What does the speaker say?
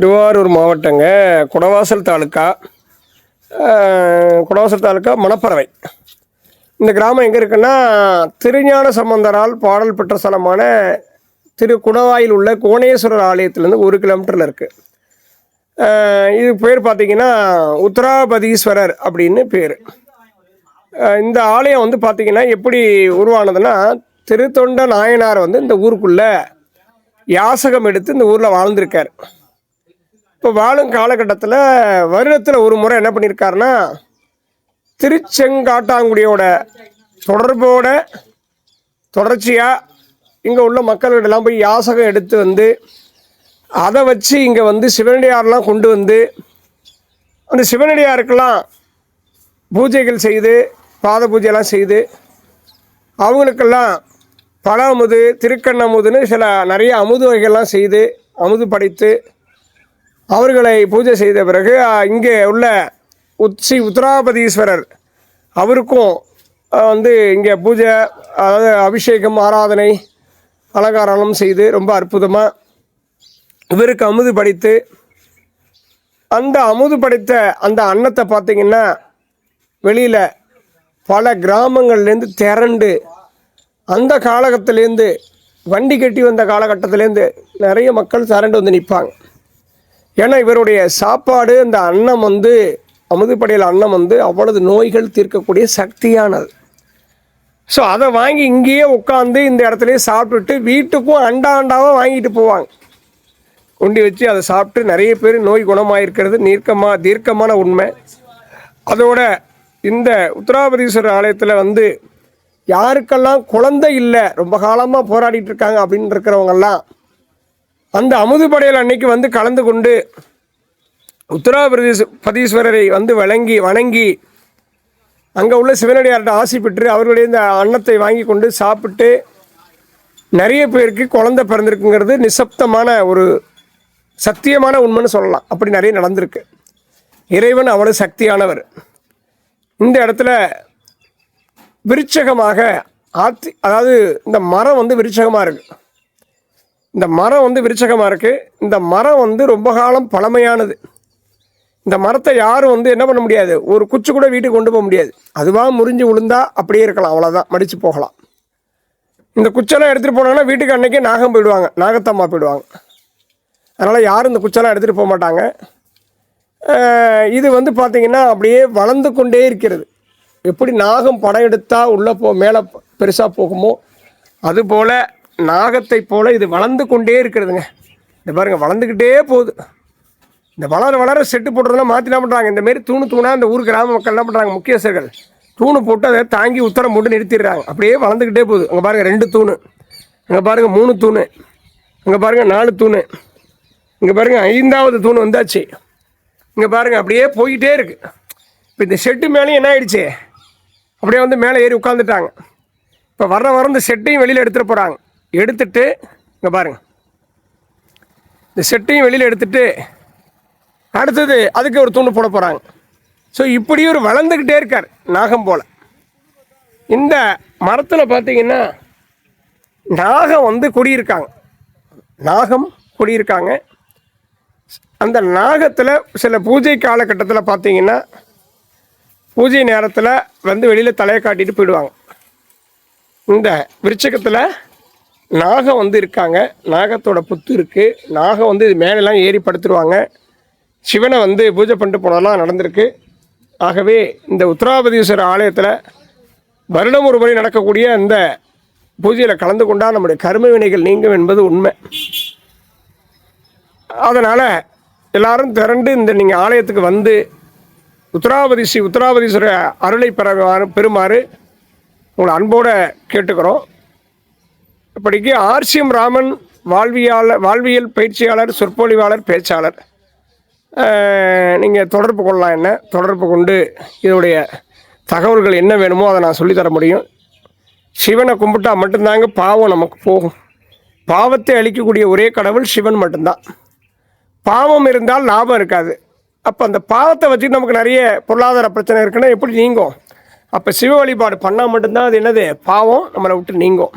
திருவாரூர் மாவட்டங்க குடவாசல் தாலுக்கா குடவாசல் தாலுக்கா மணப்பறவை. இந்த கிராமம் எங்கே இருக்குன்னா திருஞான சம்பந்தரால் பாடல் பெற்ற ஸ்தலமான திரு குடவாயில் உள்ள கோணேஸ்வரர் ஆலயத்திலேருந்து ஒரு கிலோமீட்டரில் இருக்குது இது பேர் பார்த்திங்கன்னா உத்தராபதீஸ்வரர் அப்படின்னு பேர். இந்த ஆலயம் வந்து பார்த்திங்கன்னா எப்படி உருவானதுன்னா திருத்தொண்ட நாயனார் வந்து இந்த ஊருக்குள்ளே யாசகம் எடுத்து இந்த ஊரில் வாழ்ந்திருக்கார். இப்போ வாழும் காலகட்டத்தில் வருடத்தில் ஒரு முறை என்ன பண்ணியிருக்காருன்னா திருச்செங்காட்டாங்குடியோட தொடர்போட தொடர்ச்சியாக இங்கே உள்ள மக்களிடலாம் போய் யாசகம் எடுத்து வந்து அதை வச்சு இங்கே வந்து சிவனடியாரெலாம் கொண்டு வந்து அந்த சிவனடியாருக்கெல்லாம் பூஜைகள் செய்து பாத பூஜையெல்லாம் செய்து அவங்களுக்கெல்லாம் பழ அமுது திருக்கண்ணமுதுன்னு சில நிறைய அமுது வகைகள்லாம் செய்து அமுது படைத்து அவர்களை பூஜை செய்த பிறகு இங்கே உள்ள உச்சி உத்தராபதீஸ்வரர் அவருக்கும் வந்து இங்கே பூஜை அதாவது அபிஷேகம் ஆராதனை அலங்காரம் செய்து ரொம்ப அற்புதமாக இவருக்கு அமுது படித்து அந்த அமுது படித்த அந்த அன்னத்தை பார்த்திங்கன்னா வெளியில் பல கிராமங்கள்லேருந்து திரண்டு அந்த காலகட்டத்திலேருந்து வண்டி கட்டி வந்த காலகட்டத்திலேருந்து நிறைய மக்கள் திரண்டு வந்து நிற்பாங்க. ஏன்னா இவருடைய சாப்பாடு அந்த அன்னம் வந்து அமுதுப்படையில் அன்னம் வந்து அவ்வளவு நோய்கள் தீர்க்கக்கூடிய சக்தியானது. ஸோ அதை வாங்கி இங்கேயே உட்காந்து இந்த இடத்துலையே சாப்பிட்டுட்டு வீட்டுக்கும் அண்டா அண்டாவாக வாங்கிட்டு போவாங்க. கொண்டு வச்சு அதை சாப்பிட்டு நிறைய பேர் நோய் குணமாயிருக்கிறது நீர்க்கமாக தீர்க்கமான உண்மை. அதோட இந்த உத்தராபதீஸ்வரர் ஆலயத்தில் வந்து யாருக்கெல்லாம் குழந்தை இல்லை ரொம்ப காலமாக போராடிட்டு இருக்காங்க அப்படின்னு இருக்கிறவங்கெல்லாம் அந்த அமுது படையல் அன்னைக்கு வந்து கலந்து கொண்டு உத்தராபிரதேச பதீஸ்வரரை வந்து வணங்கி வணங்கி அங்கே உள்ள சிவனடியார்கிட்ட ஆசி பெற்று அவர்களுடைய இந்த அன்னத்தை வாங்கி கொண்டு சாப்பிட்டு நிறைய பேருக்கு குழந்தை பிறந்திருக்குங்கிறது நிசப்தமான ஒரு சத்தியமான உண்மைன்னு சொல்லலாம். அப்படி நிறைய நடந்திருக்கு. இறைவன் அவ்வளோ சக்தியானவர். இந்த இடத்துல விருட்சகமாக ஆத்தி அதாவது இந்த மரம் வந்து விருட்சகமாக இருக்குது இந்த மரம் வந்து விருச்சகமாக இருக்குது இந்த மரம் வந்து ரொம்ப காலம் பழமையானது. இந்த மரத்தை யாரும் வந்து என்ன பண்ண முடியாது? ஒரு குச்சி கூட வீட்டுக்கு கொண்டு போக முடியாது. அதுவாக முறிஞ்சு விழுந்தா அப்படியே இருக்கலாம். அவ்வளோதான் மடித்து போகலாம். இந்த குச்செல்லாம் எடுத்துகிட்டு போனாங்கன்னா வீட்டுக்கு அன்றைக்கி நாகம் போயிடுவாங்க. நாகத்தம்மா போயிடுவாங்க. அதனால் யாரும் இந்த குச்செல்லாம் எடுத்துகிட்டு போக மாட்டாங்க. இது வந்து பார்த்திங்கன்னா அப்படியே வளர்ந்து கொண்டே இருக்கிறது. எப்படி நாகம் படம் எடுத்தால் உள்ளே போ மேலே பெருசாக போகுமோ அதுபோல் நாகத்தை போல் இது வளர்ந்து கொண்டே இருக்கிறதுங்க. இந்த பாருங்கள் வளர்ந்துக்கிட்டே போகுது. இந்த வளர வளர செட்டு போடுறதெல்லாம் மாற்றி என்ன பண்ணுறாங்க இந்த மாரி தூணு தூணாக இந்த ஊர் கிராம மக்கள் என்ன பண்ணுறாங்க முக்கியஸ்தர்கள் தூணு போட்டு அதை தாங்கி உத்தரம் போட்டு நிறுத்திடுறாங்க. அப்படியே வளர்ந்துக்கிட்டே போகுது. அங்கே பாருங்கள் ரெண்டு தூணு. அங்கே பாருங்கள் மூணு தூணு. அங்கே பாருங்கள் நாலு தூணு. இங்கே பாருங்கள் ஐந்தாவது தூண் வந்தாச்சு. இங்கே பாருங்கள் அப்படியே போயிட்டே இருக்குது இப்போ இந்த செட்டு மேலேயும் என்ன ஆயிடுச்சு? அப்படியே வந்து மேலே ஏறி உட்காந்துட்டாங்க இப்போ வர்ற வர இந்த செட்டையும் வெளியில் எடுத்துகிட்டு போகிறாங்க எடுத்துட்டு இங்கே பாருங்கள் இந்த செட்டையும் வெளியில் எடுத்துட்டு அடுத்தது அதுக்கு ஒரு தூண்டு போட போகிறாங்க ஸோ இப்படி ஒரு வளர்ந்துக்கிட்டே இருக்கார் நாகம் போல். இந்த மரத்தில் பார்த்தீங்கன்னா நாகம் வந்து குடியிருக்காங்க. நாகம் குடியிருக்காங்க. அந்த நாகத்தில் சில பூஜை காலகட்டத்தில் பார்த்தீங்கன்னா பூஜை நேரத்தில் வந்து வெளியில் தலையை காட்டிட்டு போயிடுவாங்க. இந்த விருச்சகத்தில் நாகம் வந்து இருக்காங்க. நாகத்தோட புத்து இருக்குது நாகம் வந்து இது மேலெல்லாம் ஏறி படுத்துருவாங்க. சிவனை வந்து பூஜை பண்ணிட்டு போனதெல்லாம் நடந்திருக்கு. ஆகவே இந்த உத்தராபதீஸ்வரர் ஆலயத்தில் வருடம் ஒரு முறை நடக்கக்கூடிய இந்த பூஜையில் கலந்து கொண்டால் நம்முடைய கர்ம வினைகள் நீங்கும் என்பது உண்மை. அதனால் எல்லாரும் திரண்டு இந்த நீங்கள் ஆலயத்துக்கு வந்து உத்தராபதி ஸ்ரீ உத்தராபதீஸ்வரர் அருளை பெற பெறுமாறு உங்களை அன்போடு கேட்டுக்கிறோம். படிக்கு ஆர்சிஎம் ராமன் வாழ்வியாளர் வாழ்வியல் பயிற்சியாளர் சொற்பொழிவாளர் பேச்சாளர். நீங்கள் தொடர்பு கொள்ளலாம் என்ன? தொடர்பு கொண்டு இதோடைய தகவல்கள் என்ன வேணுமோ அதை நான் சொல்லித்தர முடியும். சிவனை கும்பிட்டா மட்டும்தாங்க பாவம் நமக்கு போகும். பாவத்தை அழிக்கக்கூடிய ஒரே கடவுள் சிவன் மட்டும்தான். பாவம் இருந்தால் லாபம் இருக்காது. அப்போ அந்த பாவத்தை வச்சு நமக்கு நிறைய பொருளாதார பிரச்சனை இருக்குன்னா எப்படி நீங்கும்? அப்போ சிவ வழிபாடு பண்ணால் மட்டும்தான் அது என்னது? பாவம் நம்மளை விட்டு நீங்கும்.